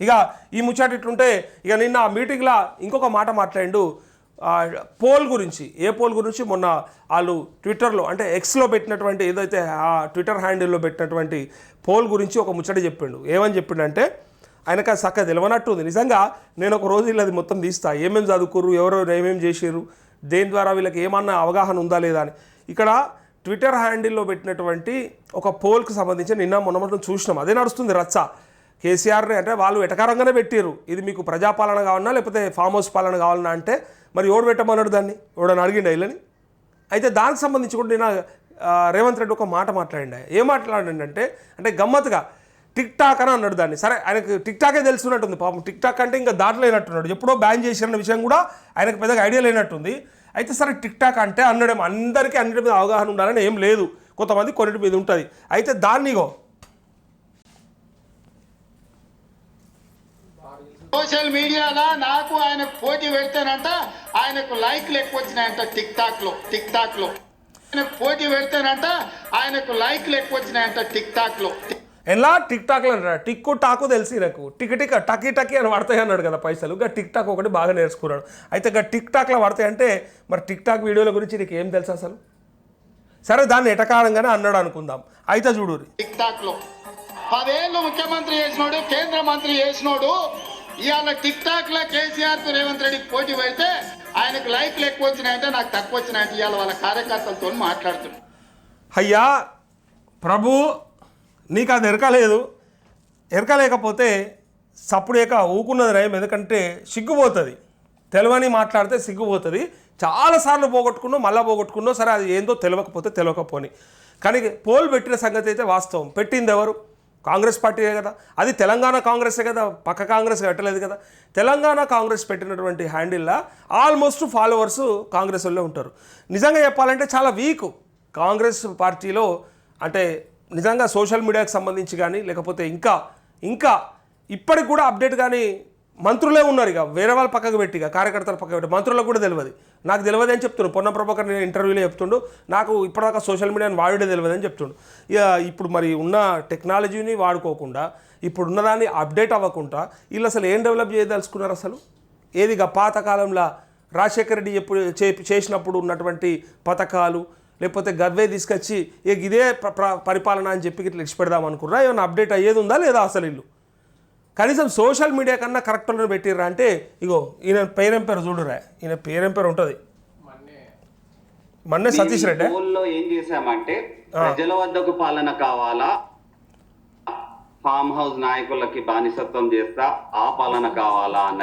ఇక ఈ ముచ్చట ఇట్లుంటే ఇక నిన్న ఆ మీటింగ్లో ఇంకొక మాట మాట్లాడిండు. పోల్ గురించి ఏ పోల్ గురించి మొన్న వాళ్ళు ట్విట్టర్లో అంటే ఎక్స్లో పెట్టినటువంటి ఏదైతే ఆ ట్విట్టర్ హ్యాండిల్లో పెట్టినటువంటి పోల్ గురించి ఒక ముచ్చట చెప్పిండు. ఏమని చెప్పిండంటే ఆయనకు అది చక్కగా ఉంది. నిజంగా నేను ఒక రోజు వీళ్ళది మొత్తం తీస్తా. ఏమేమి చదువుకుర్రు ఎవరు ఏమేమి చేసిర్రు దేని ద్వారా వీళ్ళకి ఏమన్నా అవగాహన ఉందా లేదా అని. ఇక్కడ ట్విట్టర్ హ్యాండిల్లో పెట్టినటువంటి ఒక పోల్కి సంబంధించి నిన్న మొన్న మొత్తం చూసినాం. అదే నడుస్తుంది రచ్చ. కేసీఆర్ని అంటే వాళ్ళు ఎటకారంగానే పెట్టారు ఇది మీకు ప్రజాపాలన కావాలన్నా లేకపోతే ఫామ్ హౌస్ పాలన కావాలన్నా అంటే మరి ఎవడు పెట్టమన్నాడు దాన్ని? ఎవడని అడిగిండు ఇళ్ళని? అయితే దానికి సంబంధించి కూడా నేను రేవంత్ రెడ్డి ఒక మాట మాట్లాడిండు. ఏం మాట్లాడిండంటే అంటే గమ్మత్తుగా టిక్ టాక్ అని అన్నాడు దాన్ని. సరే ఆయనకు టిక్ టాకే తెలుసున్నట్టుంది. పాపం టిక్ టాక్ అంటే ఇంకా దాంట్లో ఎప్పుడో బ్యాన్ చేసిన విషయం కూడా ఆయనకు పెద్దగా ఐడియా లేనట్టుంది. అయితే సరే టిక్ టాక్ అంటే అన్నడం. అందరికీ అన్నిటి మీద అవగాహన ఉండాలని ఏం లేదు. కొంతమంది కొన్నిటి మీద ఉంటుంది. అయితే దాన్నిగో సోషల్ మీడియాలో నాకు ఆయనకు పోటీ పెడితేనంట ఆయనకు లైక్లు ఎక్కువ వచ్చినాయంట టిక్ టాక్లో టిక్ టాక్లో ఆయనకు పోటీ పెడితేనంట ఆయనకు లైక్లు ఎక్కువ వచ్చినాయంట టిక్ టాక్లో ఎలా టిక్ టాక్లో అంటారా టిక్కు టాకు తెలిసి నాకు టిక్ టిక్ టకి టకి అని పడతాయి అన్నాడు కదా పైసలు. ఇంకా టిక్ టాక్ ఒకటి బాగా నేర్చుకున్నాడు. అయితే ఇంకా టిక్ టాక్లో పడతాయి అంటే మరి టిక్ టాక్ వీడియోల గురించి నీకు ఏం తెలుసు అసలు? సరే దాన్ని ఎటకారంగానే అన్నాడు అనుకుందాం. అయితే చూడు టిక్ టాక్లో పదేళ్ళు ముఖ్యమంత్రి చేసినోడు కేంద్ర మంత్రి చేసినోడు ఇవాళ టిక్ టాక్లో కేసీఆర్ రేవంత్ రెడ్డికి పోటీ పడితే ఆయనకు లైక్లు ఎక్కువ వచ్చినాయంటే నాకు తక్కువ వచ్చినాయంటే ఇవాళ వాళ్ళ కార్యకర్తలతో మాట్లాడుతున్నాడు అయ్యా ప్రభు నీకు అది ఎరకలేదు. ఎరకలేకపోతే సప్పుడేక ఊకున్నది రాయం ఎందుకంటే సిగ్గుపోతుంది. తెలవని మాట్లాడితే సిగ్గుపోతుంది. చాలాసార్లు పోగొట్టుకున్నావు మళ్ళీ పోగొట్టుకున్నావు. సరే అది ఏందో తెలియకపోతే తెలియకపోని కానీ పోల్ పెట్టిన సంగతి అయితే వాస్తవం. పెట్టింది ఎవరు? కాంగ్రెస్ పార్టీయే కదా. అది తెలంగాణ కాంగ్రెసే కదా. పక్క కాంగ్రెస్ పెట్టలేదు కదా. తెలంగాణ కాంగ్రెస్ పెట్టినటువంటి హ్యాండిల్లా ఆల్మోస్ట్ ఫాలోవర్స్ కాంగ్రెస్ వాళ్ళే ఉంటారు. నిజంగా చెప్పాలంటే చాలా వీక్ కాంగ్రెస్ పార్టీలో అంటే నిజంగా సోషల్ మీడియాకి సంబంధించి కానీ లేకపోతే ఇంకా ఇంకా ఇప్పటికి కూడా అప్డేట్ కానీ మంత్రులే ఉన్నారు ఇక. వేరే వాళ్ళ పక్కకు పెట్టి ఇక. కార్యకర్తల పక్కకు పెట్టి. మంత్రులకు కూడా తెలియదు. నాకు తెలియదు అని చెప్తున్నాడు పొన్న ప్రభాకర్ నేను ఇంటర్వ్యూలో చెప్తుండు. నాకు ఇప్పటిదాకా సోషల్ మీడియాని వాడుడే తెలియదు అని చెప్తుండు. ఇక ఇప్పుడు మరి ఉన్న టెక్నాలజీని వాడుకోకుండా ఇప్పుడు ఉన్నదాన్ని అప్డేట్ అవ్వకుండా వీళ్ళు అసలు ఏం డెవలప్ చేయదలుచుకున్నారు అసలు? ఏది ఇక పాతకాలంలో రాజశేఖర రెడ్డి ఎప్పుడు చే- చేసినప్పుడు ఉన్నటువంటి పథకాలు లేకపోతే గద్వే తీసుకొచ్చి ఇక ఇదే ప్ర- పరిపాలన అని చెప్పి ఇట్లా ఇచ్చిపెడదాం పెడదాం ఏమైనా అప్డేట్ అయ్యేది ఉందా లేదా అసలు ఇల్లు కనీసం సోషల్ మీడియా కన్నా కరెక్ట్లో పెట్టిర్రా అంటే ఇగో ఈయన పేరేం పేరు చూడురా ఈయన పేరేం పేరు ఉంటుంది? మన్నే సతీష్ రెడ్డి? ఏం చేశామంటే ప్రజల వద్దకు పాలన కావాలా ఫామ్ హౌస్ నాయకులకి బానిసత్వం చేస్తా ఆ పాలన కావాలా అన్న?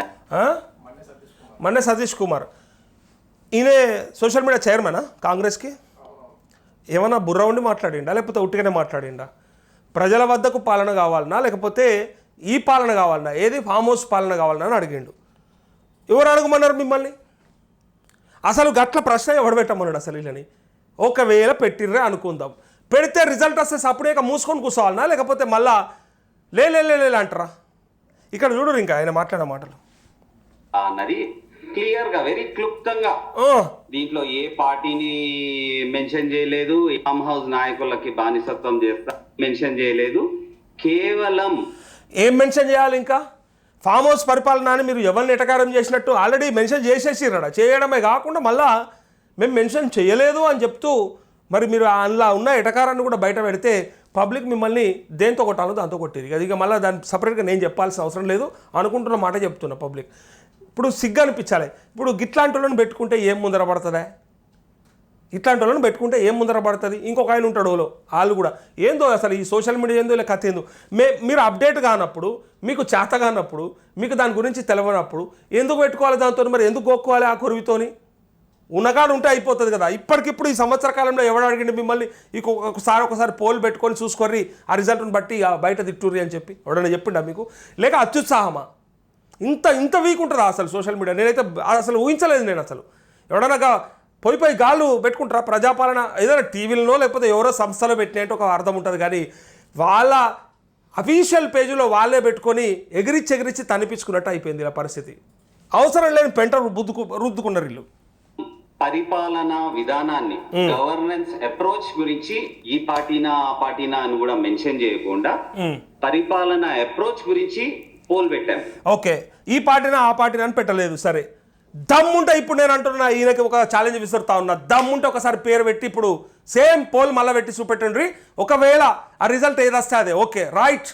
మన్నే సతీష్ కుమార్. ఈయన సోషల్ మీడియా చైర్మనా కాంగ్రెస్కి? ఏమన్నా బుర్ర ఉండి మాట్లాడిండా లేకపోతే ఉట్టిగానే మాట్లాడిండా? ప్రజల వద్దకు పాలన కావాలనా లేకపోతే ఈ పాలన కావాలనా ఏది ఫామ్ హౌస్ పాలన కావాలనా అని అడిగిండు. ఎవరు అడగమన్నారు మిమ్మల్ని? అసలు గట్ల ప్రశ్న ఎవడు పెట్టమన్నాడు అసలు వీళ్ళని? ఒకవేళ పెట్టిర్రే అనుకుందాం. పెడితే రిజల్ట్ వస్తే సప్పుడేక మూసుకొని కూర్చోవాలనా? లేకపోతే మళ్ళా లే లే లే లే అంటారా? ఇక్కడ చూడరు ఇంకా ఆయన మాట్లాడే మాటలు. అన్నది క్లియర్గా వెరీ క్లుప్తంగా. దీంట్లో ఏ పార్టీని మెన్షన్ చేయలేదు ఫామ్ హౌస్ నాయకులకి బానిసత్వం చేస్తా మెన్షన్ చేయలేదు. కేవలం ఏం మెన్షన్ చేయాలి ఇంకా? ఫామ్ హౌస్ పరిపాలన అని మీరు ఎవరిని ఎటకారం చేసినట్టు ఆల్రెడీ మెన్షన్ చేసేసిరడ చేయడమే కాకుండా మళ్ళా మేము మెన్షన్ చేయలేదు అని చెప్తూ మరి మీరు అందులో ఉన్న ఎటకారాన్ని కూడా బయట పెడితే పబ్లిక్ మిమ్మల్ని దేంతో కొట్టాలో దాంతో కొట్టేది అది ఇక మళ్ళీ దాన్ని సపరేట్గా నేను చెప్పాల్సిన అవసరం లేదు. అనుకుంటున్న మాట చెప్తున్నా పబ్లిక్. ఇప్పుడు సిగ్గు అనిపించాలి. ఇప్పుడు గిట్లాంటి వాళ్ళని పెట్టుకుంటే ఏం ముందర పడుతుందా? ఇట్లాంటి వాళ్ళని పెట్టుకుంటే ఏం ముందర పడుతుంది? ఇంకొక ఆయన ఉంటాడు ఓలో వాళ్ళు కూడా. ఏందో అసలు ఈ సోషల్ మీడియా ఏందో ఇలా కథ ఏందో. మే మీరు అప్డేట్ కానప్పుడు మీకు చేత కానప్పుడు మీకు దాని గురించి తెలవనప్పుడు ఎందుకు పెట్టుకోవాలి దాంతో మరి ఎందుకు గోక్కోవాలి ఆ కొరువితోని? ఉన్నగాడు ఉంటే అయిపోతుంది కదా. ఇప్పటికిప్పుడు ఈ సంవత్సర కాలంలో ఎవడు అడిగిండి మిమ్మల్ని? ఇక ఒకసారి ఒకసారి పోల్ పెట్టుకొని చూసుకొని ఆ రిజల్ట్ని బట్టి బయట తిట్టుర్రి అని చెప్పి. ఎవడన్నా చెప్పిండా మీకు? లేక అత్యుత్సాహమా? ఇంత ఇంత వీక్ ఉంటుందా అసలు సోషల్ మీడియా? నేనైతే అసలు ఊహించలేదు నేను అసలు. ఎవడనగా పోయి పోయి గాళ్ళు పెట్టుకుంటారా? ప్రజాపాలన ఏదైనా టీవీలనో లేకపోతే ఎవరో సంస్థలో పెట్టినట్టు ఒక అర్థం ఉంటుంది. కానీ వాళ్ళ అఫీషియల్ పేజీలో వాళ్ళే పెట్టుకొని ఎగిరిచ్చి ఎగిరిచ్చి తనిపించుకున్నట్టు అయిపోయింది ఇలా పరిస్థితి. అవసరం లేని పెంట రుద్దుకు రుద్దుకున్నారు వీళ్ళు. పరిపాలన విధానాన్ని గవర్నెన్స్ అప్రోచ్ గురించి ఈ పార్టీనా ఆ పార్టీనా అని కూడా మెన్షన్ చేయకుండా పరిపాలన అప్రోచ్ గురించి పోల్ పెట్టాం. ఓకే. ఈ పార్టీని ఆ పార్టీని అని పెట్టలేదు. సరే. దమ్ముంటే ఇప్పుడు నేను అంటున్నా ఈయనకి ఒక ఛాలెంజ్ విసురుతా ఉన్నా. దమ్ముంటే ఒకసారి పేరు పెట్టి ఇప్పుడు సేమ్ పోల్ మళ్ళీ పెట్టి చూపెట్టండి. ఒకవేళ ఆ రిజల్ట్ ఏది వస్తే అదే. ఓకే రైట్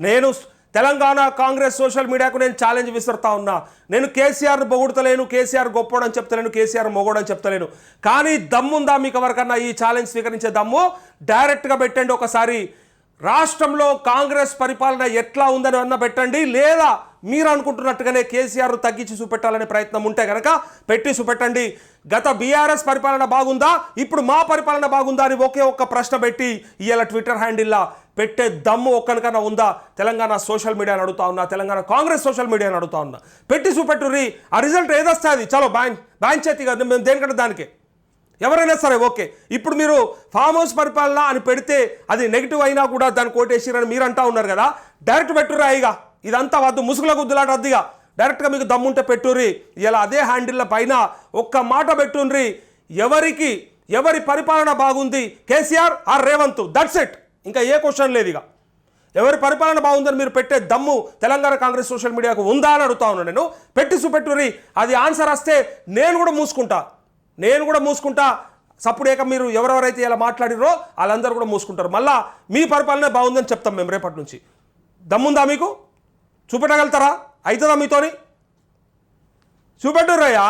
నేను తెలంగాణ కాంగ్రెస్ సోషల్ మీడియాకు నేను ఛాలెంజ్ విసురుతా ఉన్నా. నేను కేసీఆర్ని పొగుడతలేను కేసీఆర్ గొప్పోడని చెప్తలేను కేసీఆర్ మొగోడని చెప్తలేను. కానీ దమ్ముందా మీకు ఎవరికన్నా ఈ ఛాలెంజ్ స్వీకరించే దమ్ము? డైరెక్ట్గా పెట్టండి ఒకసారి. రాష్ట్రంలో కాంగ్రెస్ పరిపాలన ఎట్లా ఉందని అన్న పెట్టండి. లేదా మీరు అనుకుంటున్నట్టుగానే కేసీఆర్ తగ్గించి చూపెట్టాలనే ప్రయత్నం ఉంటే కనుక పెట్టి చూపెట్టండి. గత బీఆర్ఎస్ పరిపాలన బాగుందా? ఇప్పుడు మా పరిపాలన బాగుందా అని ఒకే ఒక్క ప్రశ్న పెట్టి ఇవాళ ట్విట్టర్ హ్యాండిల్లా. పెట్టే దమ్ము ఒక్కనికన్నా ఉందా? తెలంగాణ సోషల్ మీడియాని అడుగుతా ఉన్నా తెలంగాణ కాంగ్రెస్ సోషల్ మీడియాని అడుగుతా ఉన్నా. పెట్టి చూపెట్టుర్రి. ఆ రిజల్ట్ ఏదొస్తుంది? చలో బ్యాన్ బ్యాన్ చేతి కాదు. మేము దేనికంటే దానికే. ఎవరైనా సరే ఓకే. ఇప్పుడు మీరు ఫామ్ హౌస్ పరిపాలన అని పెడితే అది నెగిటివ్ అయినా కూడా దాన్ని కోటేసిరని మీరు అంటా ఉన్నారు కదా. డైరెక్ట్ పెట్టుర్రా ఇక ఇదంతా వద్దు ముసుగుల గుద్దులాట వద్దిగా డైరెక్ట్గా మీకు దమ్ముంటే పెట్టుర్రి. ఇలా అదే హ్యాండిల్ల పైన ఒక్క మాట పెట్టుండ్రి ఎవరికి ఎవరి పరిపాలన బాగుంది? KCR or Revanth? That's it ఇంకా ఏ క్వశ్చన్ లేదు ఇక. ఎవరి పరిపాలన బాగుందని మీరు పెట్టే దమ్ము తెలంగాణ కాంగ్రెస్ సోషల్ మీడియాకు ఉందా అని అడుగుతా ఉన్నాను నేను. పెట్టి చూపెట్టుర్రి. అది ఆన్సర్ వస్తే నేను కూడా మూసుకుంటా. నేను కూడా మూసుకుంటా. సప్పుడేక మీరు ఎవరెవరైతే ఇలా మాట్లాడిరో వాళ్ళందరూ కూడా మూసుకుంటారు. మళ్ళా మీ పరిపాలన బాగుందని చెప్తాం మేము రేపటి నుంచి. దమ్ముందా మీకు? చూపెట్టగలుగుతారా? అవుతుందా మీతోని? చూపెట్టురయ్యా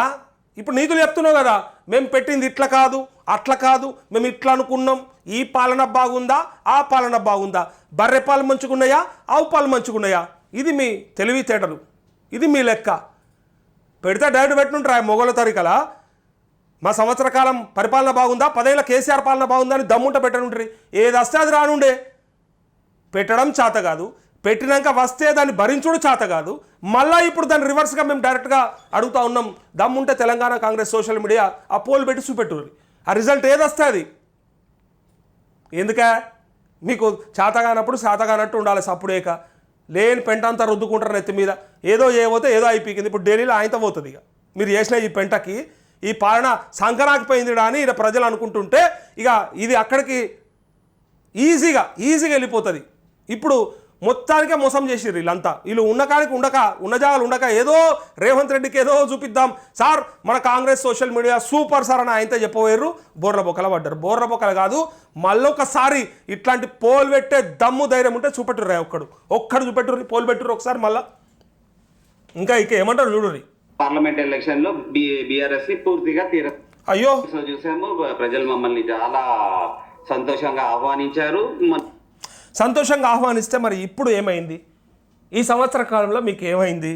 ఇప్పుడు నీతులు చెప్తున్నావు కదా మేము పెట్టింది ఇట్లా కాదు అట్లా కాదు మేము ఇట్లా అనుకున్నాం ఈ పాలన బాగుందా ఆ పాలన బాగుందా? బర్రె పాలు మంచుకున్నాయా ఆవు పాలు మంచుకున్నాయా? ఇది మీ తెలివితేటలు ఇది మీ లెక్క. పెడితే డైరెక్ట్ పెట్టుంటారా మొగల తరికల? మా సంవత్సర కాలం పరిపాలన బాగుందా పదేళ్ళ కేసీఆర్ పాలన బాగుందా అని దమ్ముంట పెట్టనుంటారు ఏది వస్తే అది రానుండే. పెట్టడం చేత కాదు పెట్టినాక వస్తే దాన్ని భరించుడు చేత కాదు. మళ్ళా ఇప్పుడు దాన్ని రివర్స్గా మేము డైరెక్ట్గా అడుగుతా ఉన్నాం దమ్ముంటే తెలంగాణ కాంగ్రెస్ సోషల్ మీడియా ఆ పోల్ పెట్టి చూపెట్టు ఆ రిజల్ట్ ఏది వస్తే అది ఎందుకే? మీకు చేతగానప్పుడు చేతగానట్టు ఉండాలి సప్పుడేక లేని పెంట అంతా రుద్దుకుంటారు నెత్తి మీద. ఏదో ఏవోతే ఏదో అయిపోయింది ఇప్పుడు ఢిల్లీలో ఆయనతో పోతుంది ఇక. మీరు చేసిన ఈ పెంటకి ఈ పాలన సంకరాకపోయింది అని ఇక ప్రజలు అనుకుంటుంటే ఇక ఇది అక్కడికి ఈజీగా ఈజీగా వెళ్ళిపోతుంది. ఇప్పుడు మొత్తానికే మోసం చేసిర్రు వీళ్ళంతా. వీళ్ళు ఉన్న కాడికి ఉండక ఉన్న జాగాలు ఉండక ఏదో రేవంత్ రెడ్డికి ఏదో చూపిద్దాం. సార్ మన Congress social media super sir అని ఆయనతో చెప్పబోయారు బోర్ల బొక్కల పడ్డారు. బోర్ల బొక్కలు కాదు మళ్ళొకసారి ఇట్లాంటి పోల్ పెట్టే దమ్ము ధైర్యం ఉంటే చూపెట్టుర్రా ఒక్కడు. ఒక్కడు చూపెట్టుర్రి పోల్ పెట్టుర్రు ఒకసారి మళ్ళా. ఇంకా ఇక ఏమంటారు చూడుర్రి. పార్లమెంట్ ఎలక్షన్లో బీఆర్ఎస్ని పూర్తిగా తీర అయ్యో. చూసాము ప్రజలు మమ్మల్ని చాలా సంతోషంగా ఆహ్వానించారు. సంతోషంగా ఆహ్వానిస్తే మరి ఇప్పుడు ఏమైంది? ఈ సంవత్సర కాలంలో మీకు ఏమైంది?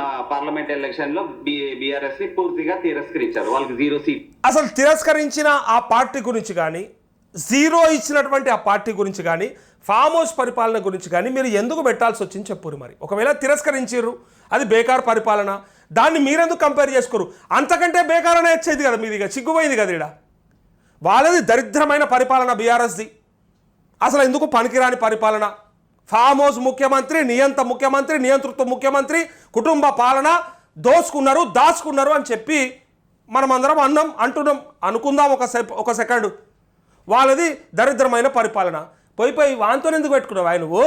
నా పార్లమెంట్ ఎలక్షన్లో బీఆర్ఎస్ని పూర్తిగా తిరస్కరించారు. వాళ్ళకి జీరో సీట్. అసలు తిరస్కరించిన ఆ పార్టీ గురించి కానీ జీరో ఇచ్చినటువంటి ఆ పార్టీ గురించి కానీ ఫామ్ హౌస్ పరిపాలన గురించి కానీ మీరు ఎందుకు పెట్టాల్సి వచ్చింది చెప్పురు మరి? ఒకవేళ తిరస్కరించారు అది బేకార్ పరిపాలన. దాన్ని మీరెందుకు కంపేర్ చేసుకోరు? అంతకంటే బేకారనే వచ్చేది కదా మీది ఇక. చిగ్గుపోయింది కదా ఇడ వాళ్ళది దరిద్రమైన పరిపాలన బీఆర్ఎస్ది. అసలు ఎందుకు పనికిరాని పరిపాలన? ఫామ్ హౌస్ ముఖ్యమంత్రి నియంత ముఖ్యమంత్రి నియంతృత్వ ముఖ్యమంత్రి కుటుంబ పాలన దోసుకున్నారు దాచుకున్నారు అని చెప్పి మనం అందరం అన్నాం అంటున్నాం. అనుకుందాం ఒక సె ఒక సెకండ్. వాళ్ళది దరిద్రమైన పరిపాలన. పోయి పోయి వాంతో ఎందుకు పెట్టుకున్నావు ఆయన నువ్వు?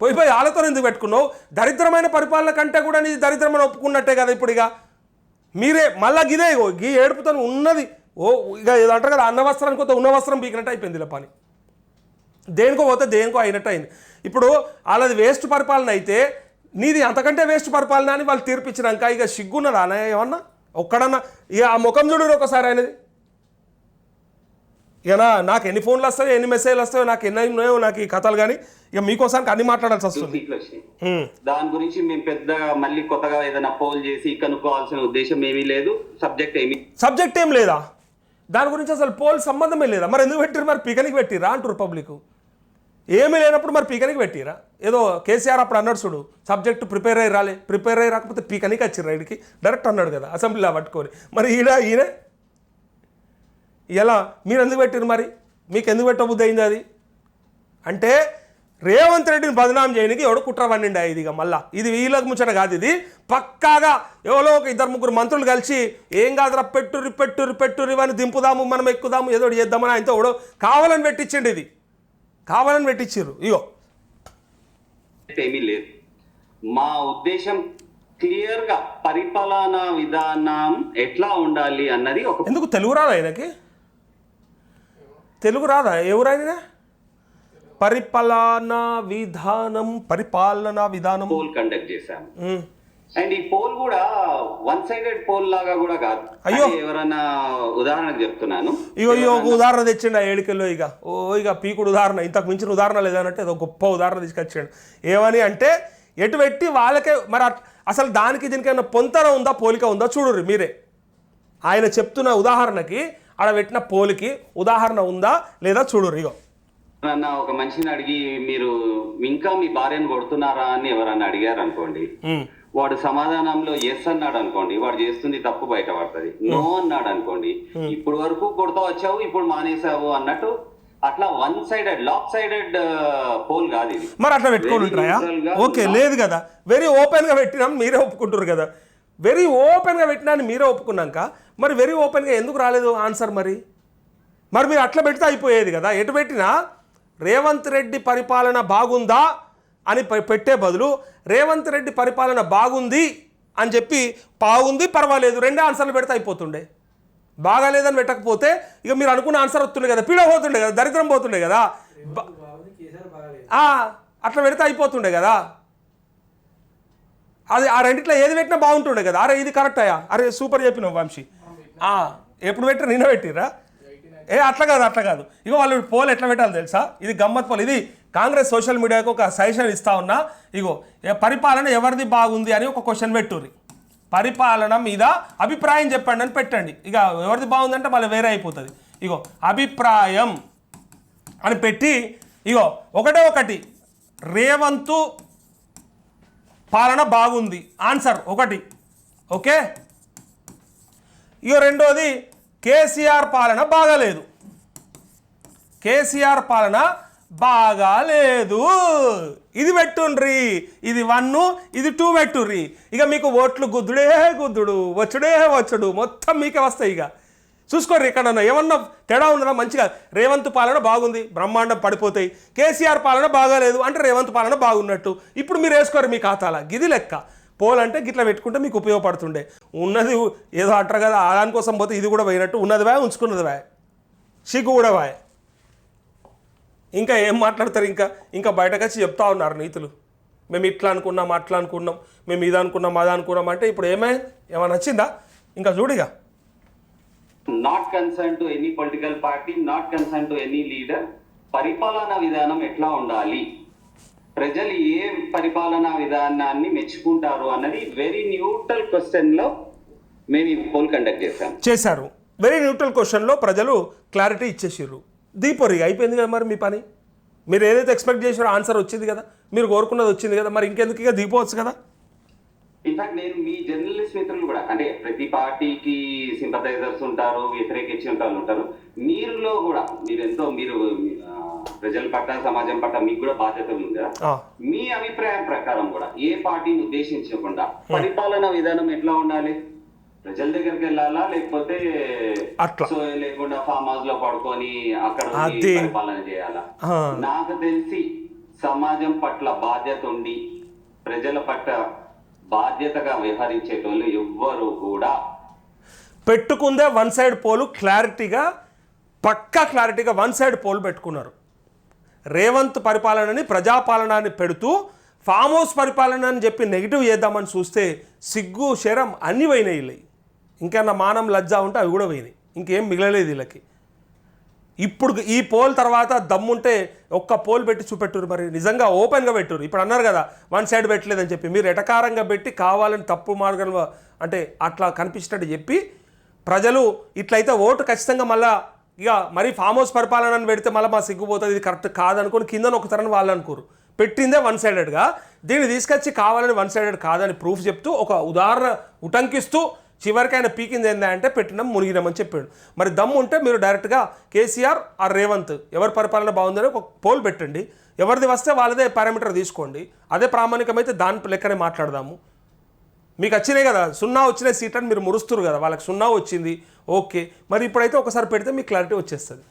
పోయి పోయి వాళ్ళతో ఎందుకు పెట్టుకున్నావు? దరిద్రమైన పరిపాలన కంటే కూడా నీ దరిద్రమని ఒప్పుకున్నట్టే కదా ఇప్పుడు ఇక. మీరే మళ్ళా గిదే ఇగో గీ ఏడుపుతో ఉన్నది. ఓ ఇక ఇది అంటారు కదా అన్న వస్త్రానికి ఉన్న వస్త్రం పీకినట్టు అయిపోయింది ఇలా పని. దేనికో పోతే దేనికో అయినట్టు అయింది. ఇప్పుడు వాళ్ళది వేస్ట్ పరిపాలన అయితే నీది అంతకంటే వేస్ట్ పరిపాలన అని వాళ్ళు తీర్పిచ్చినాక ఇక సిగ్గున్నదా? అన్న ఏమన్నా? ఒక్కడన్నా? ఇక ఆ ముఖం చూడు ఒకసారి అనేది ఇక నాకు ఎన్ని ఫోన్లు వస్తాయో ఎన్ని మెసేజ్లు వస్తాయో నాకు ఎన్ని ఉన్నాయో నాకు ఈ కథలు కానీ ఇక మీకోసానికి అన్ని మాట్లాడాల్సి వస్తుంది. దాని గురించి మేము పెద్దగా మళ్ళీ కొత్తగా ఏదైనా పోల్ చేసి కనుక్కోవాల్సిన ఉద్దేశం ఏమీ లేదు. సబ్జెక్ట్ ఏమీ సబ్జెక్ట్ ఏం లేదా? దాని గురించి అసలు పోల్ సంబంధమే లేదా? మరి ఎందుకు పెట్టిరు మరి పీకనికి పెట్టిరా అంటారు పబ్లిక్ ఏమీ లేనప్పుడు మరి పీకనికి పెట్టిరా? ఏదో కేసీఆర్ అప్పుడు అన్నాడు చూడు సబ్జెక్ట్ ప్రిపేర్ అయ్యి రాలే. ప్రిపేర్ అయ్యి రాకపోతే పీకనికి వచ్చిర్రు ఇడికి డైరెక్ట్ అన్నాడు కదా అసెంబ్లీలో పట్టుకొని. మరి ఈడ ఈయన? ఎలా? మీరు ఎందుకు పెట్టిరు మరి? మీకు ఎందుకు పెట్టబుద్ధి అయింది అది? అంటే రేవంత్ రెడ్డిని బదనాం చేయడానికి ఎవడు కుట్ర పండిండా ఇది ఇక మళ్ళా. ఇది వీళ్ళకి ముచ్చట కాదు ఇది. పక్కాగా ఎవరో ఒక ఇద్దరు ముగ్గురు మంత్రులు కలిసి ఏం కాదురా పెట్టురు పెట్టురు పెట్టురు అని దింపుదాము మనం ఎక్కుదాము ఏదో చేద్దామని ఆయనతో ఎవడో కావాలని పెట్టించండి ఇది. కావాలని పెట్టించారు ఇగో. ఏమీ లేదు. మా ఉద్దేశం క్లియర్గా పరిపాలనా విధానం ఎట్లా ఉండాలి అన్నది ఒక ఎందుకు తెలుగు రాదా ఆయనకి తెలుగు రాదా? ఎవరైనా? పరిపాలనా విధానం పరిపాలనా విధానం. పోల్ కండక్ట్ చేశాము. అండ్ ఈ పోల్ కూడా వన్ సైడెడ్ పోల్ లాగా కూడా కాదు. అయ్యో. ఎవరన్నా ఉదాహరణకు చెప్తున్నాను. ఇగో ఇగో ఒక ఉదాహరణ తెచ్చిండు ఆ ఏడుకెళ్ళో ఇక ఓ ఇక పీకుడు ఉదాహరణ. ఇంతకు మించిన ఉదాహరణ లేదన్నట్టు ఏదో గొప్ప ఉదాహరణ తీసుకొచ్చాడు. ఏమని అంటే ఎటు పెట్టి వాళ్ళకే మరి అసలు దానికి దీనికైనా పొంతన ఉందా పోలిక ఉందా చూడుర్రి మీరే. ఆయన చెప్తున్న ఉదాహరణకి ఆడ పెట్టిన పోలికి ఉదాహరణ ఉందా లేదా చూడుర్రి ఇగో. ఎవరన్నా ఒక మనిషిని అడిగి మీరు ఇంకా మీ భార్యను కొడుతున్నారా అని ఎవరన్నా అడిగారు అనుకోండి. వాడు సమాధానంలో ఎస్ అన్నాడు అనుకోండి వాడు చేస్తుంది తప్పు బయటపడుతుంది. నో అన్నాడు అనుకోండి ఇప్పుడు వరకు కొడతా వచ్చావు ఇప్పుడు మానేసావు అన్నట్టు అట్లా one sided lock sided poll కాదు ఇది. మరి అట్లా పెట్టుకొని ఉంటాయా Very neutral గా ఓకే? లేదు కదా. వెరీ ఓపెన్గా పెట్టినాం మీరే ఒప్పుకుంటారు కదా. వెరీ ఓపెన్గా పెట్టినా అని మీరే ఒప్పుకున్నాక మరి వెరీ ఓపెన్గా ఎందుకు రాలేదు ఆన్సర్ మరి? మరి మీరు అట్లా పెడితే అయిపోయేది కదా. ఎటు పెట్టినా రేవంత్ రెడ్డి పరిపాలన బాగుందా? అని పెట్టే బదులు రేవంత్ రెడ్డి పరిపాలన బాగుంది అని చెప్పి బాగుంది పర్వాలేదు రెండే ఆన్సర్లు పెడితే అయిపోతుండే. బాగాలేదని పెట్టకపోతే ఇక మీరు అనుకున్న ఆన్సర్ వస్తుండే కదా పీడ పోతుండే కదా దరిద్రం పోతుండే కదా. అట్లా పెడితే అయిపోతుండే కదా. అది ఆ రెండిట్లో ఏది పెట్టినా బాగుంటుండే కదా. అరే ఇది కరెక్ట్ అయ్యా. అరే సూపర్ చెప్పినావు వంశీ. ఎప్పుడు పెట్టినా నిన్న పెట్టిర్రా? ఏ అట్లా కాదు అట్లా కాదు. ఇక వాళ్ళు పోల్ ఎట్లా పెట్టాలి తెలుసా? ఇది గమ్మత్ పోల్. ఇది కాంగ్రెస్ సోషల్ మీడియాకు ఒక సజెషన్ ఇస్తా ఉన్నా. ఇగో పరిపాలన ఎవరిది బాగుంది అని ఒక క్వశ్చన్ పెట్టుర్రి. పరిపాలన మీద అభిప్రాయం చెప్పండి అని పెట్టండి. ఇక ఎవరిది బాగుందంటే మళ్ళీ వేరే అయిపోతుంది. ఇగో అభిప్రాయం అని పెట్టి ఇగో ఒకటే ఒకటి. రేవంతు పాలన బాగుంది. ఆన్సర్ ఒకటి. ఓకే? ఇగో రెండోది కేసీఆర్ పాలన బాగాలేదు. కేసీఆర్ పాలన బాగాలేదు. ఇది పెట్టుండ్రి ఇది వన్ ఇది టూ పెట్టుర్రి ఇక మీకు ఓట్లు గుద్దుడే గుద్దుడు వచ్చుడే వచ్చుడు మొత్తం మీకే వస్తాయి ఇక. చూసుకోర్రి ఎక్కడన్నా ఏమన్నా తేడా ఉన్నదా? మంచిగా రేవంత్ పాలన బాగుంది బ్రహ్మాండం పడిపోతాయి. కేసీఆర్ పాలన బాగాలేదు అంటే రేవంత్ పాలన బాగున్నట్టు. ఇప్పుడు మీరు వేసుకోరు మీ ఖాతాల గిది లెక్క. పోలంటే గిట్లా పెట్టుకుంటే మీకు ఉపయోగపడుతుండే. ఉన్నది ఏదో అంటారు కదా ఆ దానికోసం పోతే ఇది కూడా పోయినట్టు ఉన్నది వా ఉంచుకున్నది వాయ్. సిగ్గు కూడా వాయ్. ఇంకా ఏం మాట్లాడతారు ఇంకా? ఇంకా బయటకు వచ్చి చెప్తా ఉన్నారు నీతులు. మేము ఇట్లా అనుకున్నాం అట్లా అనుకున్నాం మేము ఇది అనుకున్నాం అది అనుకున్నాం అంటే ఇప్పుడు ఏమైంది ఏమైనా నచ్చిందా ఇంకా చూడిగా not concern to any political party not concern to any leader పరిపాలనా విధానం ఎట్లా ఉండాలి? ప్రజలు ఏ పరిపాలనా విధానాన్ని మెచ్చుకుంటారు అన్నది వెరీ న్యూట్రల్ క్వశ్చన్లో మేము ఈ పోల్ కండక్ట్ చేశాం. చేశారు. వెరీ న్యూట్రల్ క్వశ్చన్లో ప్రజలు క్లారిటీ ఇచ్చేసారు దీపరి అయిపోయింది కదా మరి మీ పని? మీరు ఏదైతే ఎక్స్పెక్ట్ చేసారో ఆన్సర్ వచ్చింది కదా? మీరు కోరుకున్నది వచ్చింది కదా? మరి ఇంకెందుకు ఇక దీపోవచ్చు కదా? ఇన్ఫాక్ట్ నేను మీ జర్నలిస్ట్ మిత్రులు కూడా అంటే ప్రతి పార్టీకి సింపథైజర్స్ ఉంటారు వ్యతిరేకించే వాళ్ళు ఉంటారు. మీరులో కూడా మీరు ఎంతో మీరు ప్రజల పట్ల సమాజం పట్ల మీకు కూడా బాధ్యత ఉంది? కదా మీ అభిప్రాయం ప్రకారం కూడా ఏ పార్టీని ఉద్దేశించకుండా పరిపాలన విధానం ఎట్లా ఉండాలి? ప్రజల దగ్గరికి వెళ్ళాలా? లేకపోతే అట్లా. సో లేకుండా ఫామ్ హౌస్లో పడుకొని అక్కడ. పరిపాలన చేయాలా. నాకు తెలిసి సమాజం పట్ల బాధ్యత ఉండి ప్రజల పట్ల బాధ్యతగా వ్యవహరించేటోళ్ళు ఎవ్వరు కూడా పెట్టుకుందే వన్ సైడ్ పోలు క్లారిటీగా పక్కా క్లారిటీగా వన్ సైడ్ పోల్ పెట్టుకున్నారు. రేవంత్ పరిపాలనని ప్రజాపాలనని పెడుతూ ఫామ్ హౌస్ పరిపాలన అని చెప్పి నెగిటివ్ చేద్దామని చూస్తే సిగ్గు శరం అన్నీ పోయినాయి వీళ్ళవి ఇంకన్నా మానం లజ్జ ఉంటే అవి కూడా పోయినాయి. ఇంకేం మిగలలేదు వీళ్ళకి. ఇప్పుడు ఈ పోల్ తర్వాత దమ్ముంటే ఒక్క పోల్ పెట్టి చూపెట్టురు మరి. నిజంగా ఓపెన్గా పెట్టురు. ఇప్పుడు అన్నారు కదా వన్ సైడ్ పెట్టలేదని చెప్పి. మీరు ఎటకారంగా పెట్టి కావాలని తప్పు మార్గంలో అంటే అట్లా కనిపించినట్టు చెప్పి ప్రజలు ఇట్లయితే ఓటు ఖచ్చితంగా మళ్ళా ఇక మరీ ఫామ్ హౌస్ పరిపాలన అని పెడితే మళ్ళీ మా సిగ్గుపోతుంది ఇది కరెక్ట్ కాదనుకుని కింద ఒకసారని వాళ్ళు అనుకోరు. పెట్టిందే వన్ సైడెడ్గా దీన్ని తీసుకొచ్చి కావాలని వన్ సైడెడ్ కాదని ప్రూఫ్ చెప్తూ ఒక ఉదాహరణ ఉటంకిస్తూ చివరికి ఆయన పీకింది ఏంటంటే పెట్టినాం మునిగినామని చెప్పాడు. మరి దమ్ము ఉంటే మీరు డైరెక్ట్గా కేసీఆర్ ఆర్ రేవంత్ ఎవరి పరిపాలన బాగుందని ఒక పోల్ పెట్టండి. ఎవరిది వస్తే వాళ్ళదే పారామీటర్ తీసుకోండి. అదే ప్రామాణికమైతే దాని లెక్కనే మాట్లాడదాము. మీకు వచ్చినాయి కదా సున్నా వచ్చిన సీట్ అని మీరు మురుస్తురు కదా వాళ్ళకి సున్నా వచ్చింది ఓకే. మరి ఇప్పుడైతే ఒకసారి పెడితే మీకు క్లారిటీ వచ్చేస్తుంది.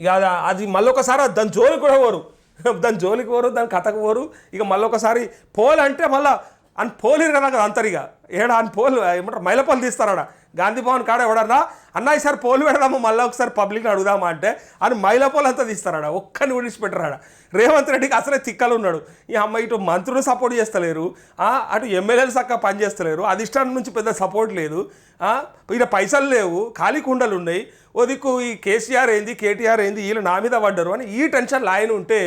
ఇక అది మళ్ళీ ఒకసారి దాని జోలికి కూడా పోరు. దాని జోలికి పోరు దాని కథకు పోరు. ఇక మళ్ళీ ఒకసారి పోల్ అంటే మళ్ళీ అని పోలేరు కదా కదా అంతరిగా. ఏడా అని పోలు ఏమంటారు? మైలపల్లి తీస్తారాడ? గాంధీ భవన్ కాడ ఎవడన్నా అన్న ఈసారి పోలు పెడదామా మళ్ళీ ఒకసారి పబ్లిక్ని అడుగుదామా అంటే అని మైలపోలు అంతా తీస్తారాడ ఒక్కని విడిచిపెట్టరాడ. రేవంత్ రెడ్డికి అసలే తిక్కలు ఉన్నాడు ఈ అమ్మాయి ఇటు మంత్రులు సపోర్ట్ చేస్తలేరు అటు ఎమ్మెల్యేలు చక్కగా పనిచేస్తలేరు అధిష్టానం నుంచి పెద్ద సపోర్ట్ లేదు ఇక ఈయన పైసలు లేవు ఖాళీ కుండలు ఉన్నాయి ఓ దిక్కు ఈ కేసీఆర్ ఏంది కేటీఆర్ ఏంది వీళ్ళు నా మీద పడ్డారు అని ఈ టెన్షన్ లాయన ఉంటే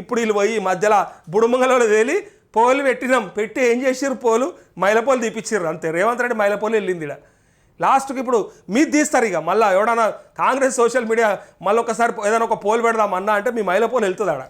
ఇప్పుడు వీళ్ళు పోయి మధ్యలో బుడుమంగలో తేలి పోలు పెట్టినాం పెట్టి ఏం చేసిర్రు పోలు? మైలపోలు తీపిచ్చిర్రు అంతే. రేవంత్ రెడ్డి మైలపోలు వెళ్ళింది ఈడ. లాస్ట్కి ఇప్పుడు మీరు తీస్తారు ఇక. మళ్ళీ ఎవడన్నా కాంగ్రెస్ సోషల్ మీడియా మళ్ళీ ఒకసారి ఏదైనా ఒక పోల్ పెడదాం అన్నా అంటే మీ మైలపోలు వెళ్తుంది ఆడ.